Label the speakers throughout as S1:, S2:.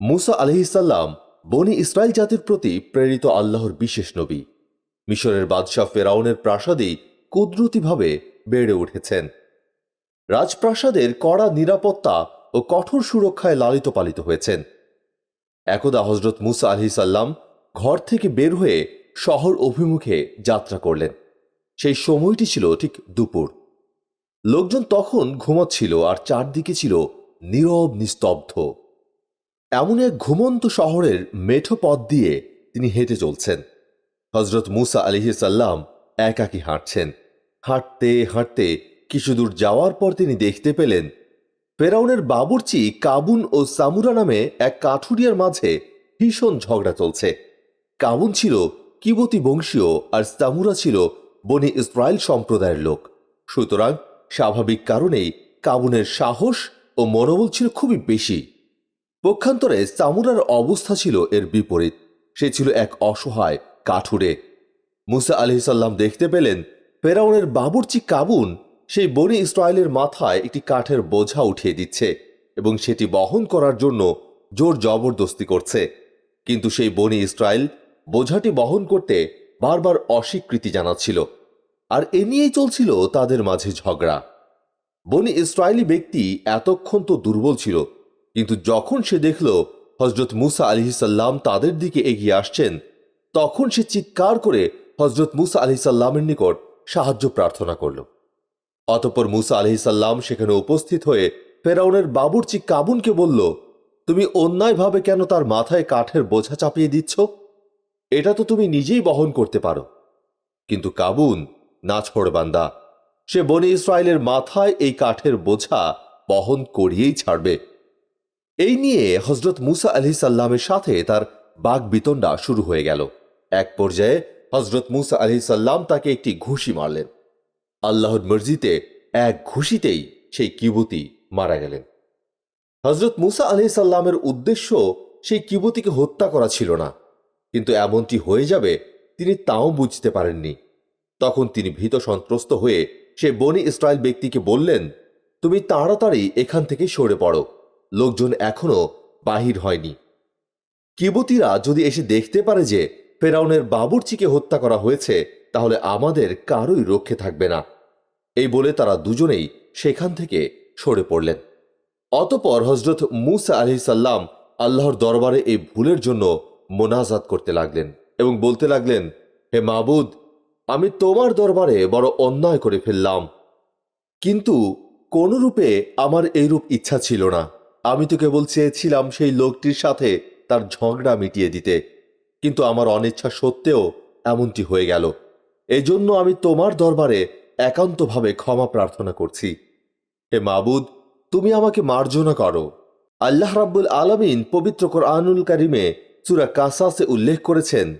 S1: মুসা আলহিসাল্লাম বনি ইসরায়েল জাতির প্রতি প্রেরিত আল্লাহর বিশেষ নবী। মিশরের বাদশাহ ফেরাউনের প্রাসাদেই কুদরতিভাবে বেড়ে উঠেছেন। রাজপ্রাসাদের কড়া নিরাপত্তা ও কঠোর সুরক্ষায় লালিত পালিত হয়েছেন। একদা হজরত মুসা আলহিসাল্লাম ঘর থেকে বের হয়ে শহর অভিমুখে যাত্রা করলেন। সেই সময়টি ছিল ঠিক দুপুর। লোকজন তখন ঘুমাচ্ছিল আর চারদিকে ছিল নীরব নিস্তব্ধ। এমন এক ঘুমন্ত শহরের মেঠো পথ দিয়ে তিনি হেঁটে চলছেন। হজরত মুসা আলিহিসাল্লাম একাকি হাঁটছেন। হাঁটতে হাঁটতে কিছু দূর যাওয়ার পর তিনি দেখতে পেলেন, ফেরাউনের বাবুর্চি কাবুন ও সামুরা নামে এক কাঠুরিয়ার মাঝে ভীষণ ঝগড়া চলছে। কাবুন ছিল কিবতী বংশীয় আর সামুরা ছিল বনি ইসরায়েল সম্প্রদায়ের লোক। সুতরাং স্বাভাবিক কারণেই কাবুনের সাহস ও মনোবল ছিল খুবই বেশি। পক্ষান্তরে সামুরার অবস্থা ছিল এর বিপরীত। সে ছিল এক অসহায় কাঠুরে। মুসা আলহিসাল্লাম দেখতে পেলেন ফেরাউনের বাবুর্চি কাবুন সেই বনি ইসরায়েলের মাথায় একটি কাঠের বোঝা উঠিয়ে দিচ্ছে এবং সেটি বহন করার জন্য জোর জবরদস্তি করছে। কিন্তু সেই বনি ইসরায়েল বোঝাটি বহন করতে বারবার অস্বীকৃতি জানাচ্ছিল আর এ নিয়েই চলছিল তাদের মাঝে ঝগড়া। বনি ইসরায়েলি ব্যক্তি এতক্ষণ তো দুর্বল ছিল কিন্তু যখন সে দেখল হজরত মুসা আলহিসাল্লাম তাদের দিকে এগিয়ে আসছেন, তখন সে চিৎকার করে হজরত মুসা আলহিসাল্লামের নিকট সাহায্য প্রার্থনা করল। অতপর মুসা আলহিসাল্লাম সেখানে উপস্থিত হয়ে ফেরাউনের বাবুর্চি কাবুনকে বলল, তুমি অন্যায়ভাবে কেন তার মাথায় কাঠের বোঝা চাপিয়ে দিচ্ছ? এটা তো তুমি নিজেই বহন করতে পারো। কিন্তু কাবুন না বান্দা, সে বনি ইসরায়েলের মাথায় এই কাঠের বোঝা বহন করিয়েই ছাড়বে। এই নিয়ে হজরত মুসা আলি সাল্লামের সাথে তার বাঘ বিতণ্ডা শুরু হয়ে গেল। এক পর্যায়ে হজরত মুসা আলি সাল্লাম তাকে একটি ঘুষি মারলেন। আল্লাহর মর্জিতে এক ঘুষিতেই সেই কিবুতি মারা গেলেন। হজরত মুসা আলি সাল্লামের উদ্দেশ্য সেই কিবুতিকে হত্যা করা ছিল না। কিন্তু এমনটি হয়ে যাবে, তিনি তাও বুঝতে পারেননি। তখন তিনি ভীত সন্ত্রস্ত হয়ে সে বনি ইসরায়েল ব্যক্তিকে বললেন, তুমি তাড়াতাড়ি এখান থেকে সরে পড়ো। লোকজন এখনও বাহির হয়নি। কিবতীরা যদি এসে দেখতে পারে যে ফেরাউনের বাবুর্চিকে হত্যা করা হয়েছে, তাহলে আমাদের কারোই রক্ষে থাকবে না। এই বলে তারা দুজনেই সেখান থেকে সরে পড়লেন। অতপর হজরত মুসা আলি সাল্লাম আল্লাহর দরবারে এই ভুলের জন্য মোনাজাত করতে লাগলেন এবং বলতে লাগলেন, হে মাবুদ, আমি তোমার দরবারে বড় অন্যায় করে ফেললাম। কিন্তু কোনরূপে আমার এইরূপ ইচ্ছা ছিল না। আমি তো কেবল চেয়েছিলাম সেই লোকটির সাথে তার ঝগড়া মিটিয়ে দিতে। কিন্তু আমার অনিচ্ছা সত্ত্বেও এমনটি হয়ে গেল। এজন্য আমি তোমার দরবারে একান্তভাবে ক্ষমা প্রার্থনা করছি। হে মাবুদ, তুমি আমাকে মার্জনা করো। আল্লাহ রাব্বুল আলমিন পবিত্র কোরআনুল কারিমে চূড়া কাসাসে উল্লেখ করেছেন,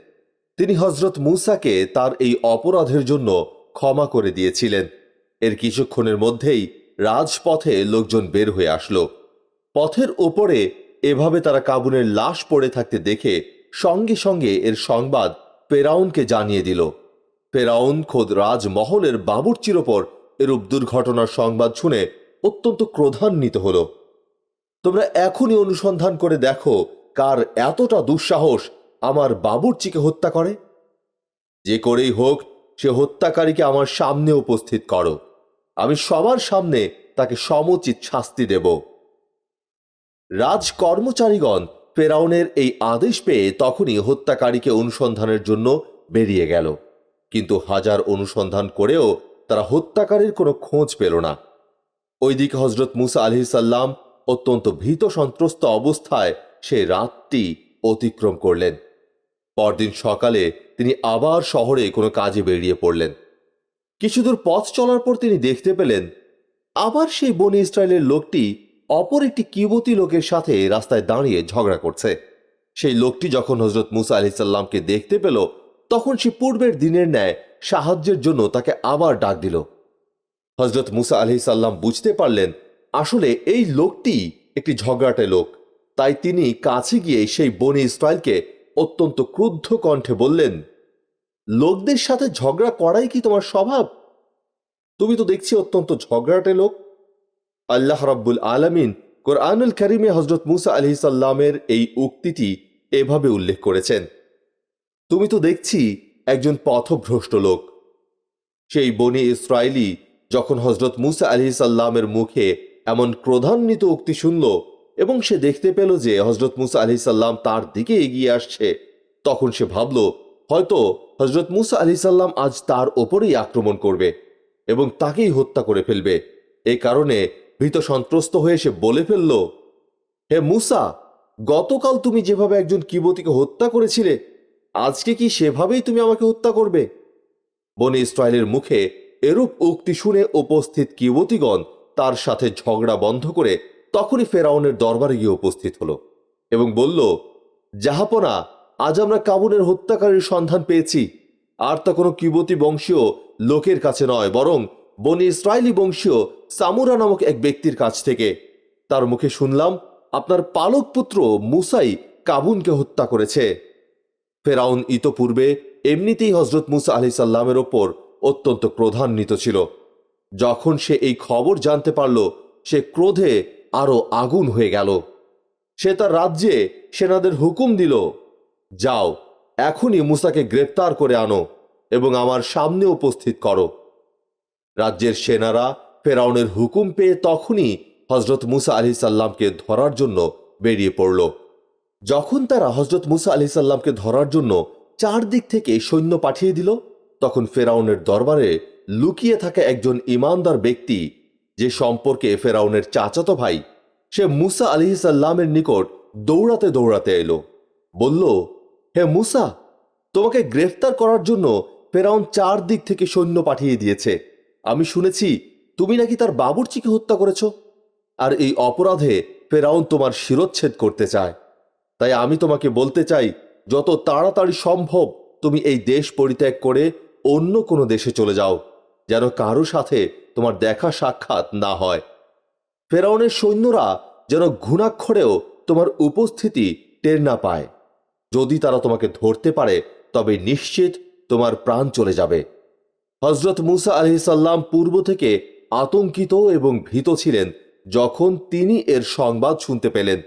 S1: তিনি হজরত মুসাকে তার এই অপরাধের জন্য ক্ষমা করে দিয়েছিলেন। এর কিছুক্ষণের মধ্যেই রাজপথে লোকজন বের হয়ে আসলো। পথের ওপরে এভাবে তারা কাবুনের লাশ পড়ে থাকতে দেখে সঙ্গে সঙ্গে এর সংবাদ পেরাউনকে জানিয়ে দিল। পেরাউন খোদ রাজমহলের বাবুর্চির ওপর এরূপ দুর্ঘটনার সংবাদ শুনে অত্যন্ত ক্রোধান্বিত হল। তোমরা এখনই অনুসন্ধান করে দেখো কার এতটা দুঃসাহস আমার বাবুর্চিকে হত্যা করে। যে করেই হোক, সে হত্যাকারীকে আমার সামনে উপস্থিত করো। আমি সবার সামনে তাকে সমুচিত শাস্তি দেব। রাজ কর্মচারীগণ ফেরাউনের এই আদেশ পেয়ে তখনই হত্যাকারীকে অনুসন্ধানের জন্য বেরিয়ে গেল। কিন্তু হাজার অনুসন্ধান করেও তারা হত্যাকারীর কোনো খোঁজ পেল না। ওইদিকে হজরত মুসা আলহি সাল্লাম অত্যন্ত ভীত সন্ত্রস্ত অবস্থায় সে রাতটি অতিক্রম করলেন। পরদিন সকালে তিনি আবার শহরে কোনো কাজে বেরিয়ে পড়লেন। কিছুদূর পথ চলার পর তিনি দেখতে পেলেন, আবার সেই বনি ইসরায়েলের লোকটি অপর একটি কিবতী লোকের সাথে রাস্তায় দাঁড়িয়ে ঝগড়া করছে। সেই লোকটি যখন হজরত মুসা আলি সাল্লামকে দেখতে পেল, তখন সে পূর্বের দিনের ন্যায় সাহায্যের জন্য তাকে আবার ডাক দিল। হজরত মুসা আলি সাল্লাম বুঝতে পারলেন, আসলে এই লোকটি একটি ঝগড়াটে লোক। তাই তিনি কাছে গিয়ে সেই বনি ইসরায়েলকে অত্যন্ত ক্রুদ্ধ কণ্ঠে বললেন, লোকদের সাথে ঝগড়া করাই কি তোমার স্বভাব? তুমি তো দেখছি অত্যন্ত ঝগড়াটে লোক। আল্লাহ রাব্বুল আলামিন কোরআনুল করিমে হজরত মুসা আলি সাল্লামের এই উক্তিটি এভাবে উল্লেখ করেছেন। তুমি তো দেখছি একজন পথভ্রষ্ট লোক। সেই বনি ইসরায়েলি যখন হজরত মুসা আলি সাল্লামের মুখে এমন ক্রধান্বিত উক্তি শুনল এবং সে দেখতে পেল যে হজরত মুসা আলি সাল্লাম তার দিকে এগিয়ে আসছে, তখন সে ভাবল, হয়তো হজরত মুসা আলি সাল্লাম আজ তার ওপরেই আক্রমণ করবে এবং তাকেই হত্যা করে ফেলবে। এ কারণে ভীত সন্ত্রস্ত হয়ে সে বলে ফেলল, হে মুসা, গতকাল তুমি যেভাবে একজন কিবতীকে হত্যা করেছিলে, আজকে কি সেভাবেই তুমি আমাকে হত্যা করবে? বনি ইসরায়েলের মুখে এরূপ উক্তি শুনে উপস্থিত কিবতীগণ তার সাথে ঝগড়া বন্ধ করে তখনই ফেরাউনের দরবারে গিয়ে উপস্থিত হলো এবং বলল, জাহাপনা, আজ আমরা কাবুনের হত্যাকারীর সন্ধান পেয়েছি, আর তা কোনো কিবতী বংশীয় লোকের কাছে নয়, বরং বনি ইসরায়েলি বংশীয় সামুরা নামক এক ব্যক্তির কাছ থেকে। তার মুখে শুনলাম, আপনার পালক পুত্র মুসাই কাবুনকে হত্যা করেছে। ফেরাউন ইতপূর্বে এমনিতেই হজরত মুসা আলি সাল্লামের ওপর অত্যন্ত ক্রোধান্বিত ছিল। যখন সে এই খবর জানতে পারল, সে ক্রোধে আরও আগুন হয়ে গেল। সে তার রাজ্যে সেনাদের হুকুম দিল, যাও, এখনই মুসাকে গ্রেপ্তার করে আনো এবং আমার সামনে উপস্থিত করো। রাজ্যের সেনারা ফেরাউনের হুকুম পেয়ে তখনই হজরত মুসা আলি সাল্লামকে ধরার জন্য বেরিয়ে পড়ল। যখন তারা হজরত মুসা আলি সাল্লামকে ধরার জন্য চারদিক থেকে সৈন্য পাঠিয়ে দিল, তখন ফেরাউনের দরবারে লুকিয়ে থাকা একজন ইমানদার ব্যক্তি, যে সম্পর্কে ফেরাউনের চাচাতো ভাই, সে মুসা আলি সাল্লামের নিকট দৌড়াতে দৌড়াতে এলো। বলল, হে মুসা, তোমাকে গ্রেফতার করার জন্য ফেরাউন চারদিক থেকে সৈন্য পাঠিয়ে দিয়েছে। আমি শুনেছি তুমি নাকি তার বাবুর্চিকে হত্যা করেছ? আর এই অপরাধে ফেরাউন তোমার শিরোচ্ছেদ করতে চায়। তাই আমি তোমাকে বলতে চাই, যত তাড়াতাড়ি সম্ভব তুমি এই দেশ পরিত্যাগ করে অন্য কোনো দেশে চলে যাও, যেন কারও সাথে তোমার দেখা সাক্ষাৎ না হয়। ফেরাউনের সৈন্যরা যেন ঘুণাক্ষরেও তোমার উপস্থিতি টের না পায়। যদি তারা তোমাকে ধরতে পারে, তবে নিশ্চিত তোমার প্রাণ চলে যাবে। হজরত মুসা আলি সাল্লাম পূর্ব থেকে আতঙ্কিত এবং ভীত ছিলেন যখন তিনি এর সংবাদ শুনতে পেলেন।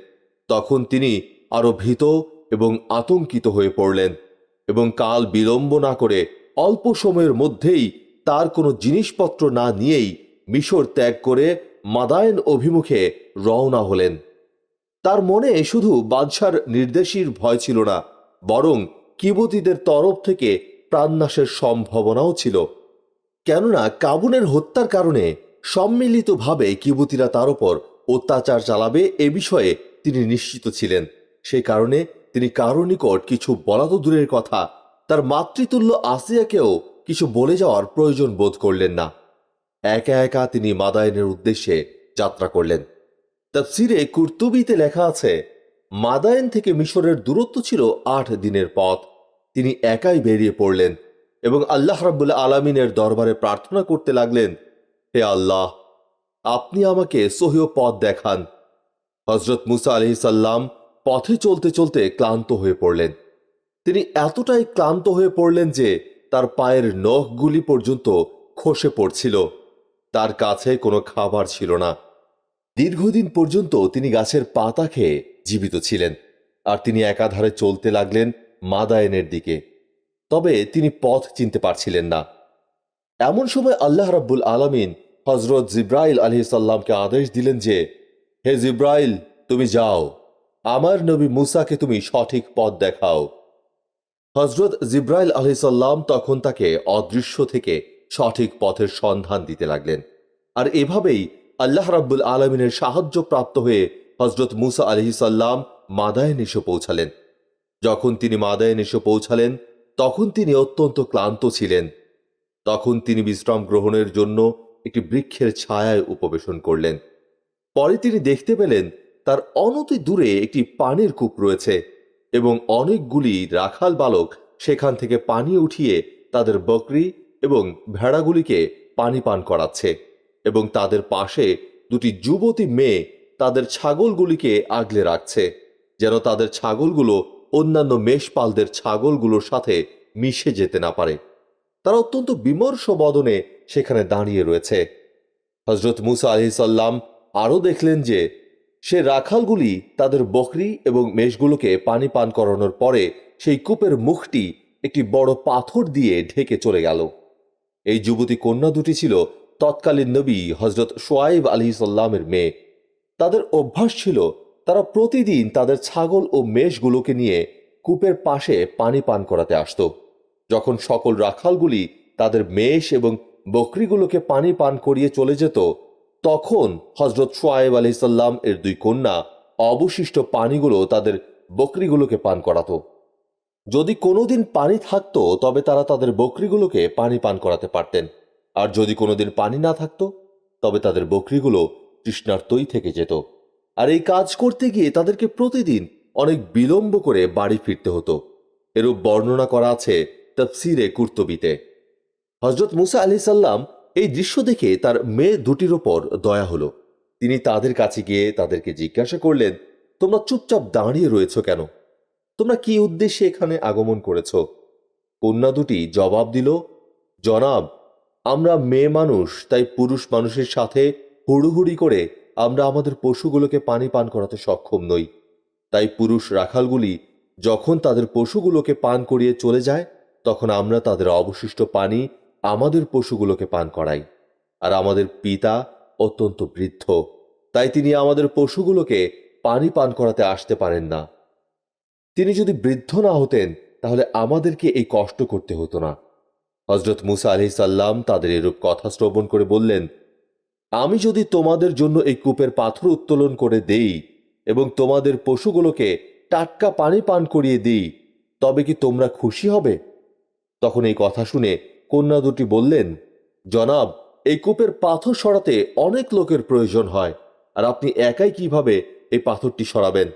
S1: তখন তিনি আরও ভীত এবং আতঙ্কিত হয়ে পড়লেন এবং কাল বিলম্ব না করে অল্প সময়ের মধ্যেই তার কোনো জিনিসপত্র না নিয়েই মিশর ত্যাগ করে মাদায়ন অভিমুখে রওনা হলেন। তার মনে শুধু বাদশার নির্দেশীর ভয় ছিল না, বরং কিবতীদের তরফ থেকে প্রাণনাশের সম্ভাবনাও ছিল। কেননা কাবুনের হত্যার কারণে সম্মিলিতভাবে কিবতীরা তার উপর অত্যাচার চালাবে এ বিষয়ে তিনি নিশ্চিত ছিলেন। সেই কারণে তিনি কারও নিকট কিছু বলা তো দূরের কথা, তার মাতৃতুল্য আসিয়াকেও কিছু বলে যাওয়ার প্রয়োজন বোধ করলেন না। একা একা তিনি মাদায়নের উদ্দেশ্যে যাত্রা করলেন। তাফসিরে কুর্তুবিতে লেখা আছে, মাদায়ন থেকে মিশরের দূরত্ব ছিল আট দিনের পথ। তিনি একাই বেরিয়ে পড়লেন। এবং আল্লাহ রাবুল্লাহ আলমিনের দরবারে প্রার্থনা করতে লাগলেন, হে আল্লাহ, আপনি আমাকে সহিও পথ দেখান। হজরত মুসা আলহি সাল্লাম পথে চলতে চলতে ক্লান্ত হয়ে পড়লেন। তিনি এতটাই ক্লান্ত হয়ে পড়লেন যে তার পায়ের নখগুলি পর্যন্ত খসে পড়ছিল। তার কাছে কোনো খাবার ছিল না। দীর্ঘদিন পর্যন্ত তিনি গাছের পাতা খেয়ে জীবিত ছিলেন। আর তিনি একাধারে চলতে লাগলেন মাদায়নের দিকে। তবে তিনি পথ চিনতে পারছিলেন না। এমন সময় আল্লাহ রাব্বুল আলমিন হজরত জিব্রাইল আলহি সাল্লামকে আদেশ দিলেন যে, হে জিব্রাইল, তুমি যাও। আমার নবী মুসাকে তুমি সঠিক পথ দেখাও। হজরত জিব্রাইল আলহি সাল্লাম তখন তাকে অদৃশ্য থেকে সঠিক পথের সন্ধান দিতে লাগলেন। আর এভাবেই আল্লাহ রাব্বুল আলমিনের সাহায্য প্রাপ্ত হয়ে হজরত মুসা আলহি সাল্লাম মাদায়ন এসে পৌঁছালেন। যখন তিনি মাদায়ন এসে পৌঁছালেন তখন তিনি অত্যন্ত ক্লান্ত ছিলেন। তখন তিনি বিশ্রাম গ্রহণের জন্য একটি বৃক্ষের ছায়ায় উপবেশন করলেন। পরে তিনি দেখতে পেলেন, তার অনতি দূরে একটি পানির কূপ রয়েছে এবং অনেকগুলি রাখাল বালক সেখান থেকে পানি উঠিয়ে তাদের বকরি এবং ভেড়াগুলিকে পানি পান করাচ্ছে এবং তাদের পাশে দুটি যুবতী মেয়ে তাদের ছাগলগুলিকে আগলে রাখছে। যেন তাদের ছাগলগুলো অন্যান্য মেষপালদের ছাগলগুলোর সাথে মিশে যেতে না পারে। তারা অত্যন্ত বিমর্ষ বদনে সেখানে দাঁড়িয়ে রয়েছে। হজরত মুসা আলি সাল্লাম আরও দেখলেন যে, সে রাখালগুলি তাদের বকরি এবং মেষগুলোকে পানি পান করানোর পরে সেই কূপের মুখটি একটি বড় পাথর দিয়ে ঢেকে চলে গেল। এই যুবতী কন্যা দুটি ছিল তৎকালীন নবী হজরত সোয়াইব আলী সাল্লামের মেয়ে। তাদের অভ্যাস ছিল তারা প্রতিদিন তাদের ছাগল ও মেষগুলোকে নিয়ে কূপের পাশে পানি পান করাতে আসত। যখন সকল রাখালগুলি তাদের মেষ এবং বকরিগুলোকে পানি পান করিয়ে চলে যেত, তখন হজরত সোয়াইব আলি সাল্লাম এর দুই কন্যা অবশিষ্ট পানিগুলো তাদের বকরিগুলোকে পান করাত। যদি কোনোদিন পানি থাকতো, তবে তারা তাদের বকরিগুলোকে পানি পান করাতে পারতেন। আর যদি কোনোদিন পানি না থাকতো, তবে তাদের বকরিগুলো তৃষ্ণার্তই থেকে যেত। আর এই কাজ করতে গিয়ে তাদেরকে প্রতিদিন অনেক বিলম্ব করে বাড়ি ফিরতে হতো। এরূপ বর্ণনা করা আছে তফসিরে কুর্তবিতে। হজরত মুসা আলি সাল্লাম এই দৃশ্য দেখে তার মেয়ে দুটির ওপর দয়া হলো। তিনি তাদের কাছে গিয়ে তাদেরকে জিজ্ঞাসা করলেন, তোমরা চুপচাপ দাঁড়িয়ে রয়েছ কেন? তোমরা কি উদ্দেশ্যে এখানে আগমন করেছ? কন্যা দুটি জবাব দিল, জনাব, আমরা মেয়ে মানুষ, তাই পুরুষ মানুষের সাথে হুড়ুহুড়ি করে আমরা আমাদের পশুগুলোকে পানি পান করাতে সক্ষম নই। তাই পুরুষ রাখালগুলি যখন তাদের পশুগুলোকে পান করিয়ে চলে যায়, তখন আমরা তাদের অবশিষ্ট পানি আমাদের পশুগুলোকে পান করাই। আর আমাদের পিতা অত্যন্ত বৃদ্ধ, তাই তিনি আমাদের পশুগুলোকে পানি পান করাতে আসতে পারেন না। তিনি যদি বৃদ্ধ না হতেন, তাহলে আমাদেরকে এই কষ্ট করতে হতো না। হজরত মুসা আলি সাল্লাম তাদের এরূপ কথা শ্রবণ করে বললেন আমি যদি তোমাদের জন্য এই কূপের পাথর উত্তোলন করে দেই এবং তোমাদের পশুগুলোকে টাটকা পানি পান করিয়ে দিই, তবে কি তোমরা খুশি হবে? তখন এই কথা শুনে কন্যা দুটি বললেন, জনাব, এই কূপের পাথর সরাতে অনেক লোকের প্রয়োজন হয়, আর আপনি একাই কীভাবে এই পাথরটি সরাবেন?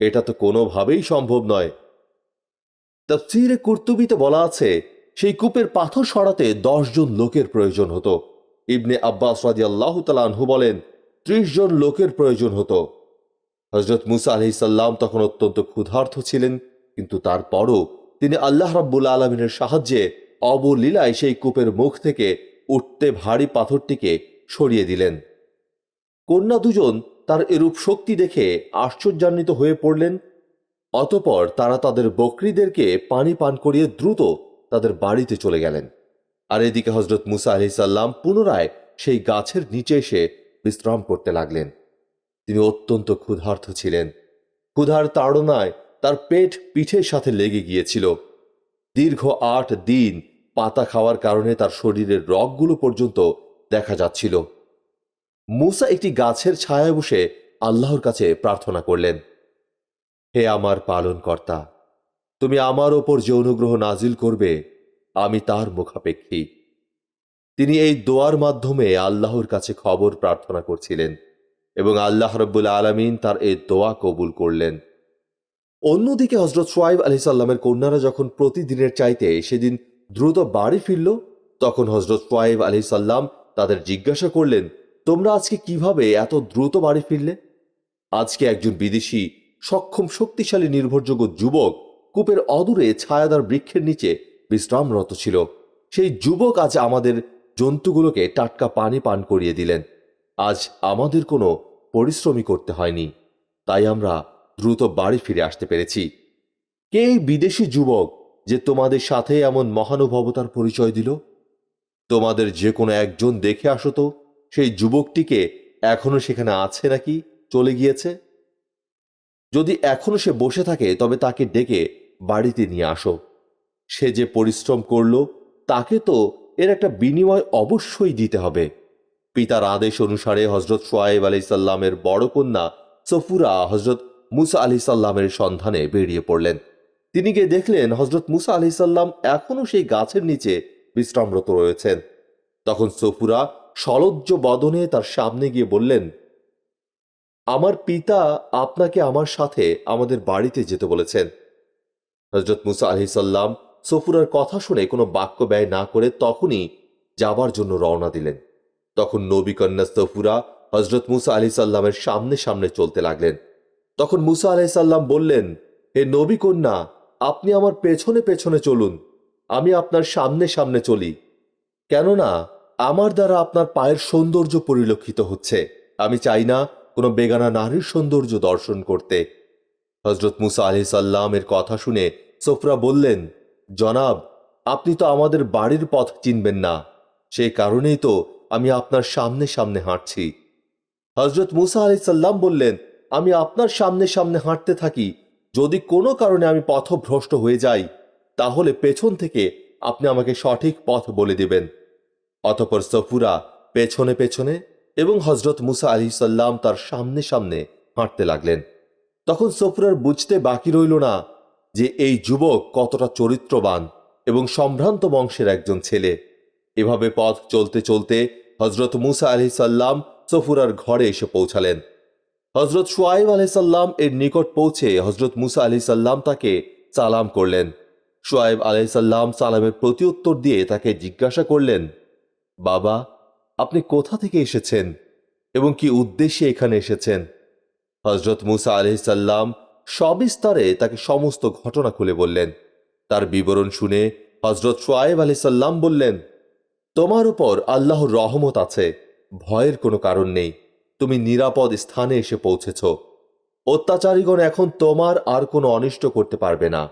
S1: এটা তো কোনোভাবেই সম্ভব নয়। তা তফসিরে কুর্তুবিতে বলা আছে, সেই কূপের পাথর সরাতে জন লোকের প্রয়োজন হতো। ইবনে আব্বাস রাজি আল্লাহ তালাহু বলেন, ত্রিশ জন লোকের প্রয়োজন হতো। হজরত মুসা আলহিসাল্লাম তখন অত্যন্ত ক্ষুধার্থ ছিলেন, কিন্তু তারপরও তিনি আল্লাহ রাব্বুল আলমিনের সাহায্যে অবলীলায় সেই কূপের মুখ থেকে উঠতে ভারী পাথরটিকে সরিয়ে দিলেন। কন্যা দুজন তার এরূপ শক্তি দেখে আশ্চর্যান্বিত হয়ে পড়লেন, অতপর তারা তাদের বকরিদেরকে পানি পান করিয়ে দ্রুত তাদের বাড়িতে চলে গেলেন। আর এদিকে হজরত মুসা আলি সাল্লাম পুনরায় সেই গাছের নিচে এসে বিশ্রাম করতে লাগলেন। তিনি অত্যন্ত ক্ষুধার্থ ছিলেন। ক্ষুধার তাড়নায় তার পেট পিঠের সাথে লেগে গিয়েছিল। দীর্ঘ আট দিন পাতা খাওয়ার কারণে তার শরীরের রগগুলো পর্যন্ত দেখা যাচ্ছিল। মুসা একটি গাছের ছায়ায় বসে আল্লাহর কাছে প্রার্থনা করলেন, হে আমার পালনকর্তা, তুমি আমার ওপর যে অনুগ্রহ নাজিল করবে আমি তার মুখাপেক্ষী। তিনি এই দোয়ার মাধ্যমে আল্লাহর কাছে খবর প্রার্থনা করছিলেন এবং আল্লাহ রব্বুল আলমিন তার এই দোয়া কবুল করলেন। অন্যদিকে হজরত সোয়াইব আলি সাল্লামের কন্যারা যখন প্রতিদিনের চাইতে সেদিন দ্রুত বাড়ি ফিরল, তখন হজরত সোয়াইব আলি সাল্লাম তাদের জিজ্ঞাসা করলেন, তোমরা আজকে কীভাবে এত দ্রুত বাড়ি ফিরলে? আজকে একজন বিদেশি, সক্ষম, শক্তিশালী, নির্ভরযোগ্য যুবক কূপের অদূরে ছায়াদার বৃক্ষের নিচে বিশ্রামরত ছিল। সেই যুবক আজ আমাদের জন্তুগুলোকে টাটকা পানি পান করিয়ে দিলেন। আজ আমাদের কোনো পরিশ্রমই করতে হয়নি। তাই আমরা দ্রুত বাড়ি ফিরে আসতে পেরেছি। কে বিদেশি যুবক যে তোমাদের সাথে এমন মহানুভবতার পরিচয় দিল? তোমাদের যে কোনো একজন দেখে আসো তো, সেই যুবকটিকে এখনও সেখানে আছে নাকি, চলে গিয়েছে? যদি এখনও সে বসে থাকে, তবে তাকে ডেকে বাড়িতে নিয়ে আসো। সে যে পরিশ্রম করল, তাকে তো এর একটা বিনিময় অবশ্যই দিতে হবে। পিতার আদেশ অনুসারে হজরত সোয়াইব আলি সাল্লামের বড় কন্যা সফুরা হজরত মুসা আলি সাল্লামের সন্ধানে বেরিয়ে পড়লেন। তিনি গিয়ে দেখলেন হজরত মুসা আলি সাল্লাম এখনও সেই গাছের নিচে বিশ্রামরত রয়েছেন। তখন সফুরা সলজ্জ বদনে তার সামনে গিয়ে বললেন, আমার পিতা আপনাকে আমার সাথে আমাদের বাড়িতে যেতে বলেছেন। হজরত মুসা আলি সাল্লাম সফুরার কথা শুনে কোনো বাক্য ব্যয় না করে তখনই যাবার জন্য রওনা দিলেন। তখন নবী কন্যা সফুরা হজরত মুসা আলি সাল্লামের সামনে সামনে চলতে লাগলেন। তখন মুসা আলি সাল্লাম বললেন, হে নবী কন্যা, আপনি আমার পেছনে পেছনে চলুন। আমি আপনার সামনে সামনে চলি। কেননা আমার দ্বারা আপনার পায়ের সৌন্দর্য পরিলক্ষিত হচ্ছে। আমি চাই না কোনো বেগানা নারীর সৌন্দর্য দর্শন করতে। হজরত মুসা আলি সাল্লামের কথা শুনে সোফরা বললেন জনাব, আপনি তো আমাদের বাড়ির পথ চিনবেন না। সেই কারণেই তো আমি আপনার সামনে সামনে হাঁটছি। হজরত মুসা আলি সাল্লাম বললেন, আমি আপনার সামনে সামনে হাঁটতে থাকি। যদি কোনো কারণে আমি পথভ্রষ্ট হয়ে যাই, তাহলে পেছন থেকে আপনি আমাকে সঠিক পথ বলে দিবেন। অতপর সফুরা পেছনে পেছনে এবং হজরত মুসা আলি সাল্লাম তার সামনে সামনে হাঁটতে লাগলেন। তখন সফুরার বুঝতে বাকি রইল না যে এই যুবক কতটা চরিত্রবান এবং সম্ভ্রান্ত বংশের একজন ছেলে। এভাবে পথ চলতে চলতে হজরত মুসা আলি সাল্লাম সফুরার ঘরে এসে পৌঁছালেন। হজরত সোয়াইব আলি সাল্লাম এর নিকট পৌঁছে হজরত মুসা আলি সাল্লাম তাকে সালাম করলেন। সোয়াইব আলি সাল্লাম সালামের প্রতিউত্তর দিয়ে তাকে জিজ্ঞাসা করলেন, বাবা, আপনি কোথা থেকে এসেছেন এবং কি উদ্দেশ্যে এখানে এসেছেন? হজরত মুসা আলি সাল্লাম সবিস্তারে তাকে সমস্ত ঘটনা খুলে বললেন। তার বিবরণ শুনে হজরত সোয়াইব আলি সাল্লাম বললেন, তোমার উপর আল্লাহর রহমত আছে, ভয়ের কোনো কারণ নেই। তুমি নিরাপদ স্থানে এসে পৌঁছেছ। অত্যাচারীগণ এখন তোমার আর কোনো অনিষ্ট করতে পারবে না।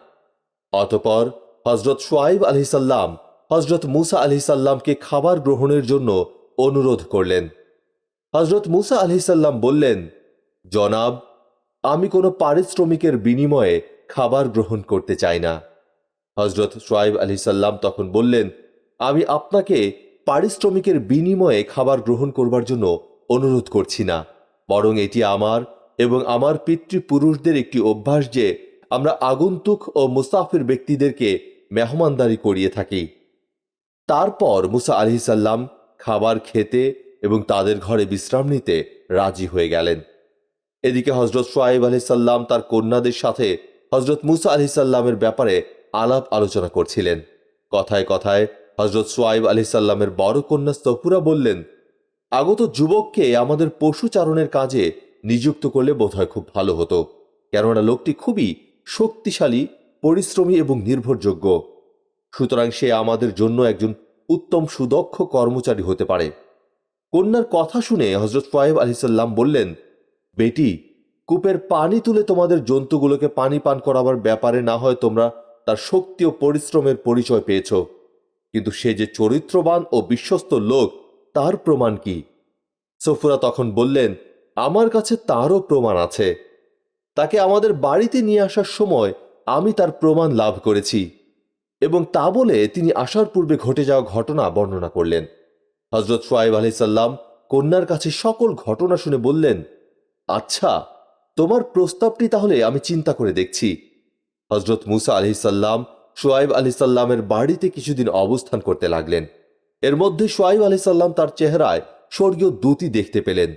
S1: অতপর হজরত সোয়াইব আলি সাল্লাম হজরত মুসা আলি সাল্লামকে খাবার গ্রহণের জন্য অনুরোধ করলেন। হজরত মুসা আলি সাল্লাম বললেন, জনাব আমি কোনো পারিশ্রমিকের বিনিময়ে খাবার গ্রহণ করতে চাই না। হজরত সোয়াইব আলি সাল্লাম তখন বললেন, আমি আপনাকে পারিশ্রমিকের বিনিময়ে খাবার গ্রহণ করবার জন্য অনুরোধ করছি না। বরং এটি আমার এবং আমার পিতৃপুরুষদের একটি অভ্যাস যে, আমরা আগন্তুক ও মুসাফির ব্যক্তিদেরকে মেহমানদারি করিয়ে থাকি। তারপর মুসা আলি সাল্লাম খাবার খেতে এবং তাদের ঘরে বিশ্রাম নিতে রাজি হয়ে গেলেন। এদিকে হজরত সোয়াইব আলি সাল্লাম তার কন্যাদের সাথে হজরত মুসা আলি সাল্লামের ব্যাপারে আলাপ আলোচনা করছিলেন। কথায় কথায় হজরত সোয়াইব আলি সাল্লামের বড় কন্যা সফুরা বললেন, আগত যুবককে আমাদের পশুচারণের কাজে নিযুক্ত করলে বোধহয় খুব ভালো হতো, কেননা লোকটি খুবই শক্তিশালী, পরিশ্রমী এবং নির্ভরযোগ্য। সুতরাং সে আমাদের জন্য একজন উত্তম সুদক্ষ কর্মচারী হতে পারে। কন্যার কথা শুনে হজরত সোয়াইব আলি সাল্লাম বললেন বেটি, কূপের পানি তুলে তোমাদের জন্তুগুলোকে পানি পান করাবার ব্যাপারে না হয় তোমরা তার শক্তি ও পরিশ্রমের পরিচয় পেয়েছ। কিন্তু সে যে চরিত্রবান ও বিশ্বস্ত লোক, তার প্রমাণ কি? সফুরা তখন বললেন, আমার কাছে তারও প্রমাণ আছে। তাকে আমাদের বাড়িতে নিয়ে আসার সময় আমি তার প্রমাণ লাভ করেছি। এবং তা বলে তিনি আসার পূর্বে ঘটে যাওয়া ঘটনা বর্ণনা করলেন। হজরত সোয়াইব আলি সাল্লাম কন্যার কাছে সকল ঘটনা শুনে বললেন আচ্ছা তোমার প্রস্তাবটি তাহলে আমি চিন্তা করে দেখছি। হজরত মুসা আলি সাল্লাম সোয়াইব আলি সাল্লামের বাড়িতে কিছুদিন অবস্থান করতে লাগলেন। এর মধ্যে সোয়াইব আলি সাল্লাম তার চেহারায় স্বর্গীয় দূতি দেখতে পেলেন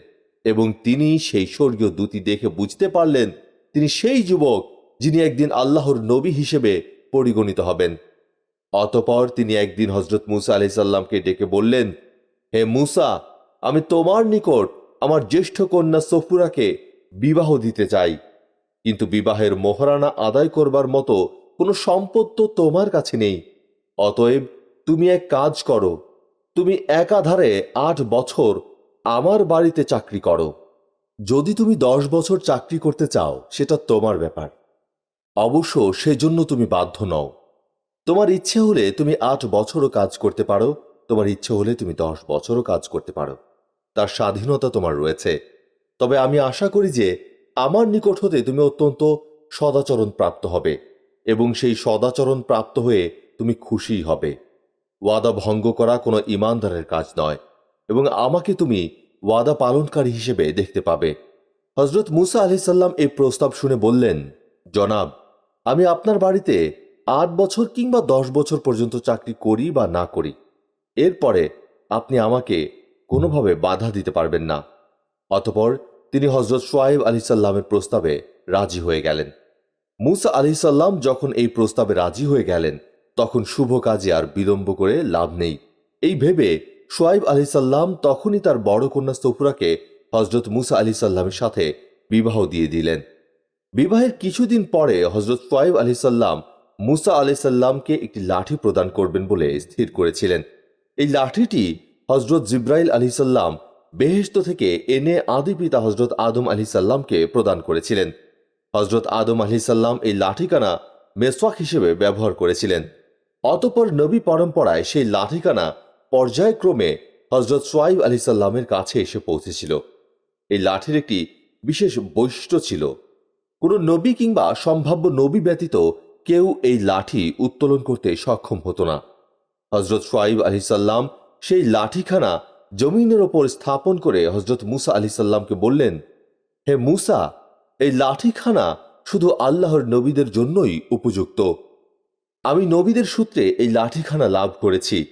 S1: এবং তিনি সেই স্বর্গীয় দূতি দেখে বুঝতে পারলেন তিনি সেই যুবক যিনি একদিন আল্লাহর নবী হিসেবে পরিগণিত হবেন। অতপর তিনি একদিন হজরত মুসা আলি সাল্লামকে ডেকে বললেন, হে মুসা, আমি তোমার নিকট আমার জ্যেষ্ঠ কন্যা সফুরাকে বিবাহ দিতে চাই। কিন্তু বিবাহের মোহরানা আদায় করবার মতো কোনো সম্পদ তো তোমার কাছে নেই। অতএব তুমি এক কাজ করো। তুমি একাধারে আট বছর আমার বাড়িতে চাকরি করো। যদি তুমি দশ বছর চাকরি করতে চাও, সেটা তোমার ব্যাপার। অবশ্য সেজন্য তুমি বাধ্য নও। তোমার ইচ্ছে হলে তুমি আট বছরও কাজ করতে পারো। তোমার ইচ্ছে হলে তুমি দশ বছরও কাজ করতে পারো। তার স্বাধীনতা তোমার রয়েছে। তবে আমি আশা করি যে, আমার নিকট হতে তুমি অত্যন্ত সদাচরণ প্রাপ্ত হবে এবং সেই সদাচরণ প্রাপ্ত হয়ে তুমি খুশি হবে। ওয়াদা ভঙ্গ করা কোনো ইমানদারের কাজ নয় এবং আমাকে তুমি ওয়াদা পালনকারী হিসেবে দেখতে পাবে। হজরত মুসা আলি সাল্লাম এই প্রস্তাব শুনে বললেন, জনাব, আমি আপনার বাড়িতে আট বছর কিংবা দশ বছর পর্যন্ত চাকরি করি বা না করি। এরপরে আপনি আমাকে কোনোভাবে বাধা দিতে পারবেন না। অতপর তিনি হজরত সোয়াইব আলি সাল্লামের প্রস্তাবে রাজি হয়ে গেলেন। মুসা আলি সাল্লাম যখন এই প্রস্তাবে রাজি হয়ে গেলেন, তখন শুভ কাজে আর বিলম্ব করে লাভ নেই। এই ভেবে সোয়াইব আলি সাল্লাম তখনই তার বড় কন্যা সফুরাকে হজরত মুসা আলি সাল্লামের সাথে বিবাহ দিয়ে দিলেন। বিবাহের কিছুদিন পরে হজরত সোয়াইব আলি সাল্লাম মুসা আলি সাল্লামকে একটি লাঠি প্রদান করবেন বলে স্থির করেছিলেন। এই লাঠিটি হজরত জিব্রাইল আলি সাল্লাম বেহেশত থেকে এনে আদি পিতা হজরত আদম আলি সাল্লামকে প্রদান করেছিলেন। হজরত আদম আলি সাল্লাম এই লাঠিকানা মেসওয়াক হিসেবে ব্যবহার করেছিলেন। অতপর নবী পরম্পরায় সেই লাঠিকানা পর্যায়ক্রমে হজরত সোয়াইব আলি সাল্লামের কাছে এসে পৌঁছেছিল। এই লাঠির একটি বিশেষ বৈশিষ্ট্য ছিল। কোনো নবী কিংবা সম্ভাব্য নবী ব্যতীত কেউ এই লাঠি উত্তোলন করতে সক্ষম হতো না। হজরত সোয়াইব আলি সাল্লাম সেই লাঠিখানা জমিনের ওপর স্থাপন করে হজরত মুসা আলি সাল্লামকে বললেন, হে মুসা, এই লাঠিখানা শুধু আল্লাহর নবীদের জন্যই উপযুক্ত। আমি নবীদের সূত্রে এই লাঠিখানা লাভ করেছি।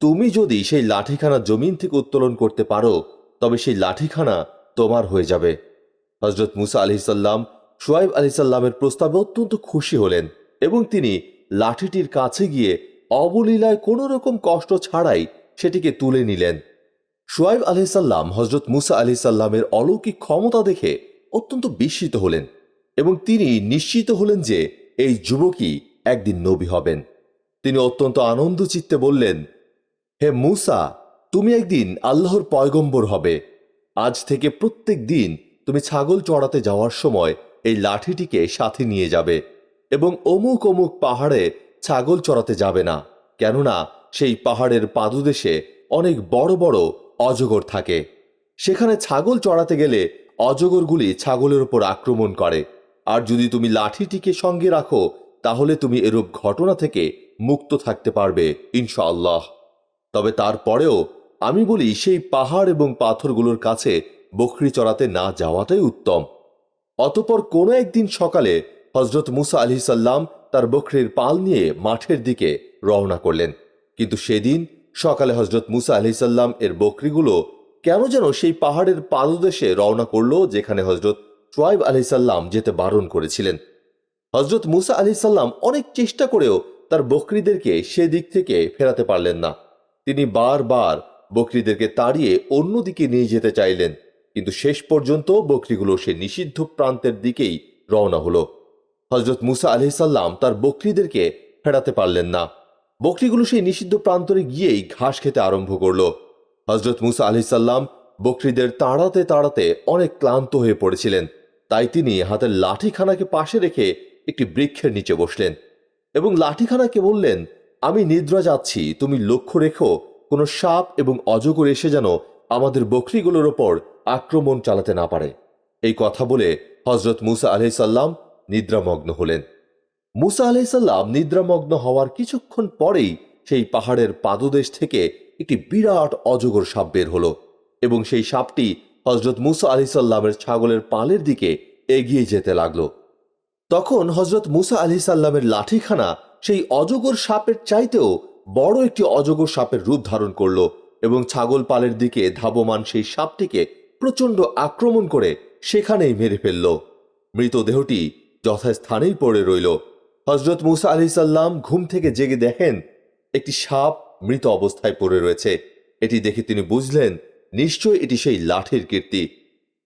S1: তুমি যদি সেই লাঠিখানা জমিন থেকে উত্তোলন করতে পারো, তবে সেই লাঠিখানা তোমার হয়ে যাবে। হজরত মুসা আলি সাল্লাম সোয়াইব আলি সাল্লামের প্রস্তাবে অত্যন্ত খুশি হলেন এবং তিনি লাঠিটির কাছে গিয়ে অবলীলায় কোনো রকম কষ্ট ছাড়াই সেটিকে তুলে নিলেন। সোয়াইব আলি সাল্লাম হজরত মুসা আলি সাল্লামের অলৌকিক ক্ষমতা দেখে অত্যন্ত বিস্মিত হলেন এবং তিনি নিশ্চিত হলেন যে এই যুবকই একদিন নবী হবেন। তিনি অত্যন্ত আনন্দ চিত্তে বললেন, হে মুসা, তুমি একদিন আল্লাহর পয়গম্বর হবে। আজ থেকে প্রত্যেক দিন তুমি ছাগল চড়াতে যাওয়ার সময় এই লাঠিটিকে সাথে নিয়ে যাবে এবং অমুক অমুক পাহাড়ে ছাগল চড়াতে যাবে না। কেননা সেই পাহাড়ের পাদুদেশে অনেক বড় বড় অজগর থাকে। সেখানে ছাগল চড়াতে গেলে অজগরগুলি ছাগলের উপর আক্রমণ করে। আর যদি তুমি লাঠিটিকে সঙ্গে রাখো, তাহলে তুমি এরূপ ঘটনা থেকে মুক্ত থাকতে পারবে, ইনশাআল্লাহ। তবে তারপরেও আমি বলি, সেই পাহাড় এবং পাথরগুলোর কাছে বকরি চড়াতে না যাওয়াটাই উত্তম। অতপর কোনো একদিন সকালে হজরত মুসা আলি সাল্লাম তার বকরির পাল নিয়ে মাঠের দিকে রওনা করলেন। কিন্তু সেদিন সকালে হজরত মুসা আলি সাল্লাম এর বকরিগুলো কেন যেন সেই পাহাড়ের পাদদেশে রওনা করল যেখানে হজরত সোয়াইব আলি সাল্লাম যেতে বারণ করেছিলেন। হজরত মুসা আলি সাল্লাম অনেক চেষ্টা করেও তার বকরিদেরকে সে দিক থেকে ফেরাতে পারলেন না। তিনি বারবার বকরিদেরকে তাড়িয়ে অন্যদিকে নিয়ে যেতে চাইলেন, কিন্তু শেষ পর্যন্ত বকরিগুলো সে নিষিদ্ধ প্রান্তের দিকেই রওনা হলো। হজরত মুসা আলি সাল্লাম তার বকরিদেরকে ফেরাতে পারলেন না। বকরিগুলো সেই নিষিদ্ধ প্রান্তরে গিয়েই ঘাস খেতে আরম্ভ করল। হজরত মুসা আলি সাল্লাম বকরিদের তাড়াতে তাড়াতে অনেক ক্লান্ত হয়ে পড়েছিলেন। তাই তিনি হাতের লাঠিখানাকে পাশে রেখে একটি বৃক্ষের নিচে বসলেন এবং লাঠিখানাকে বললেন, আমি নিদ্রা যাচ্ছি, তুমি লক্ষ্য রেখো, কোনো সাপ এবং অজগর এসে যেন আমাদের বকরিগুলোর ওপর আক্রমণ চালাতে না পারে। এই কথা বলে হজরত মুসা আলহিসাল্লাম নিদ্রামগ্ন হলেন। মুসা আলহিসাল্লাম নিদ্রামগ্ন হওয়ার কিছুক্ষণ পরেই সেই পাহাড়ের পাদদেশ থেকে একটি বিরাট অজগর সাপ বের হলো এবং সেই সাপটি হজরত মুসা আলহিসাল্লামের ছাগলের পালের দিকে এগিয়ে যেতে লাগল। তখন হজরত মুসা আলি সাল্লামের লাঠিখানা সেই অজগর সাপের চাইতেও বড় একটি অজগর সাপের রূপ ধারণ করল এবং ছাগল পালের দিকে ধাবমান সেই সাপটিকে প্রচণ্ড আক্রমণ করে সেখানেই মেরে ফেলল। মৃতদেহটি যথাস্থানেই পড়ে রইল হজরত মুসা আলি সাল্লাম ঘুম থেকে জেগে দেখেন একটি সাপ মৃত অবস্থায় পড়ে রয়েছে। এটি দেখে তিনি বুঝলেন নিশ্চয় এটি সেই লাঠির কীর্তি।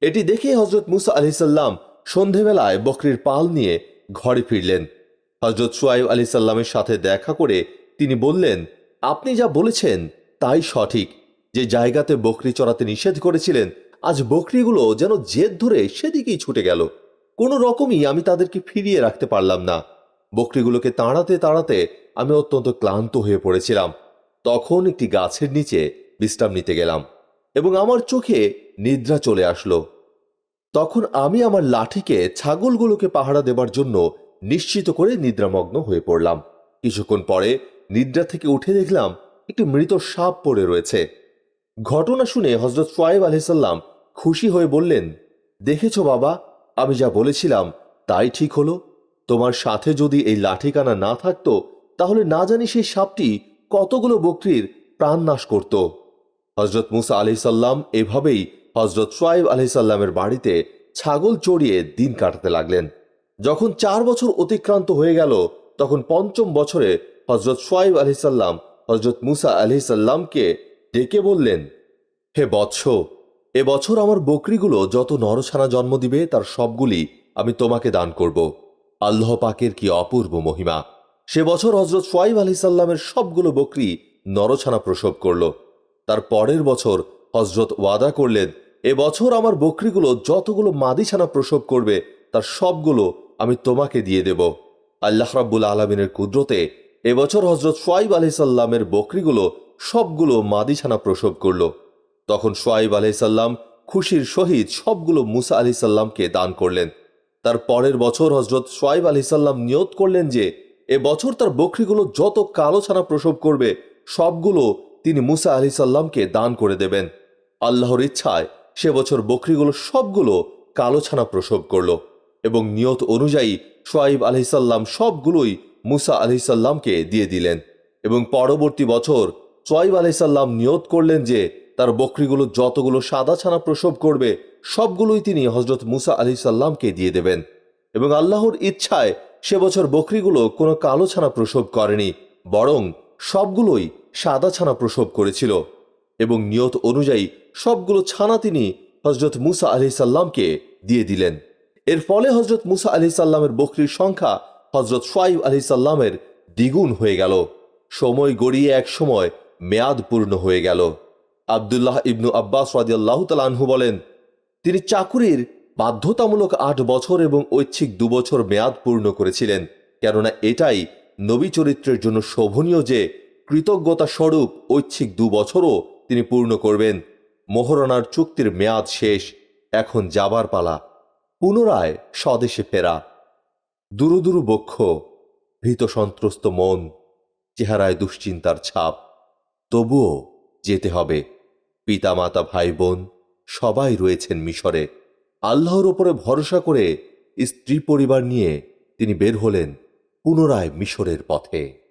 S1: এটি দেখে হজরত মুসা আলি সাল্লাম সন্ধেবেলায় বকরির পাল নিয়ে ঘরে ফিরলেন। হজরত সোয়াইব আলি সাল্লামের সাথে দেখা করে তিনি বললেন, আপনি যা বলেছেন তাই সঠিক। যে জায়গাতে বকরি চড়াতে নিষেধ করেছিলেন, আজ বকরিগুলো যেন জেদ ধরে সেদিকেই ছুটে গেল। কোনো রকমই আমি তাদেরকে ফিরিয়ে রাখতে পারলাম না। বকরিগুলোকে তাড়াতে তাড়াতে আমি অত্যন্ত ক্লান্ত হয়ে পড়েছিলাম। তখন একটি গাছের নিচে বিশ্রাম নিতে গেলাম এবং আমার চোখে নিদ্রা চলে আসলো। তখন আমি আমার লাঠিকে ছাগলগুলোকে পাহারা দেবার জন্য নিশ্চিত করে নিদ্রামগ্ন হয়ে পড়লাম। কিছুক্ষণ পরে নিদ্রা থেকে উঠে দেখলাম একটি মৃত সাপ পড়ে রয়েছে। ঘটনা শুনে হজরত সোয়েব আলহিসাল্লাম খুশি হয়ে বললেন, দেখেছ বাবা, আমি যা বলেছিলাম তাই ঠিক হলো? তোমার সাথে যদি এই লাঠিকানা না থাকতো, তাহলে না জানি সেই সাপটি কতগুলো বকরির প্রাণ নাশ করত। হজরত মুসা আলহিসাল্লাম এভাবেই হজরত সোয়েব আলহিসাল্লামের বাড়িতে ছাগল চড়িয়ে দিন কাটাতে লাগলেন। যখন চার বছর অতিক্রান্ত হয়ে গেল, তখন পঞ্চম বছরে হজরত সোয়েব আলহিসাল্লাম হজরত মুসা আলহিসাল্লামকে ডেকে বললেন, হে বৎস এবছর আমার বকরিগুলো যত নরছানা জন্ম দিবে, তার সবগুলি আমি তোমাকে দান করব। আল্লাহ পাকের কি অপূর্ব মহিমা। সে বছর হজরত সোয়াইব আলি সাল্লামের সবগুলো বকরি নরছানা প্রসব করল। তার পরের বছর হজরত ওয়াদা করলেন, এ বছর আমার বকরিগুলো যতগুলো মাদিছানা প্রসব করবে, তার সবগুলো আমি তোমাকে দিয়ে দেব। আল্লাহ রাব্বুল আলমিনের কুদরতে এবছর হজরত সোয়াইব আলহিসাল্লামের বকরিগুলো সবগুলো মাদিছানা প্রসব করল। তখন সোয়াইব আলহিসাল্লাম খুশির সহিত সবগুলো মুসা আলহিসাল্লামকে দান করলেন। তার পরের বছর হজরত সোয়াইব আলহিসাল্লাম নিয়ত করলেন যে, এ বছর তার বকরিগুলো যত কালো ছানা প্রসব করবে, সবগুলো তিনি মুসা আলহিসাল্লামকে দান করে দেবেন। আল্লাহর ইচ্ছায় সে বছর বকরিগুলো সবগুলো কালো ছানা প্রসব করল এবং নিয়ত অনুযায়ী সোয়াইব আলহিসাল্লাম সবগুলোই মুসা আলহিসাল্লামকে দিয়ে দিলেন এবং পরবর্তী বছর সোয়াইব আলহিসাল্লাম নিয়ত করলেন যে, তার বকরিগুলো যতগুলো সাদা ছানা প্রসব করবে সবগুলোই তিনি হজরত মুসা আলহিসাল্লামকে দিয়ে দেবেন এবং আল্লাহর ইচ্ছায় সে বছর বকরিগুলো কোনো কালো ছানা প্রসব করেনি, বরং সবগুলোই সাদা ছানা প্রসব করেছিল এবং নিয়ত অনুযায়ী সবগুলো ছানা তিনি হজরত মুসা আলি সাল্লামকে দিয়ে দিলেন। এর ফলে হজরত মুসা আলি সাল্লামের বকরির সংখ্যা হজরত সোয়াইব আলি সাল্লামের দ্বিগুণ হয়ে গেল। সময় গড়িয়ে এক সময় মেয়াদ পূর্ণ হয়ে গেল। আবদুল্লাহ ইবনু আব্বাস রাদিয়াল্লাহু তাআলা আনহু বলেন তিনি চাকুরির বাধ্যতামূলক আট বছর এবং ঐচ্ছিক দু বছর মেয়াদ পূর্ণ করেছিলেন, কেননা এটাই নবী চরিত্রের জন্য শোভনীয় যে কৃতজ্ঞতা স্বরূপ ঐচ্ছিক দু বছরও তিনি পূর্ণ করবেন। মোহরণার চুক্তির মেয়াদ শেষ, এখন যাবার পালা, পুনরায় স্বদেশে ফেরা। দুরু দুরু বক্ষ, ভীত সন্ত্রস্ত মন, চেহারায় দুশ্চিন্তার ছাপ, তবুও যেতে হবে। পিতামাতা ভাই বোন সবাই রয়েছেন মিশরে। আল্লাহর ওপরে ভরসা করে স্ত্রী পরিবার নিয়ে তিনি বের হলেন পুনরায় মিশরের পথে।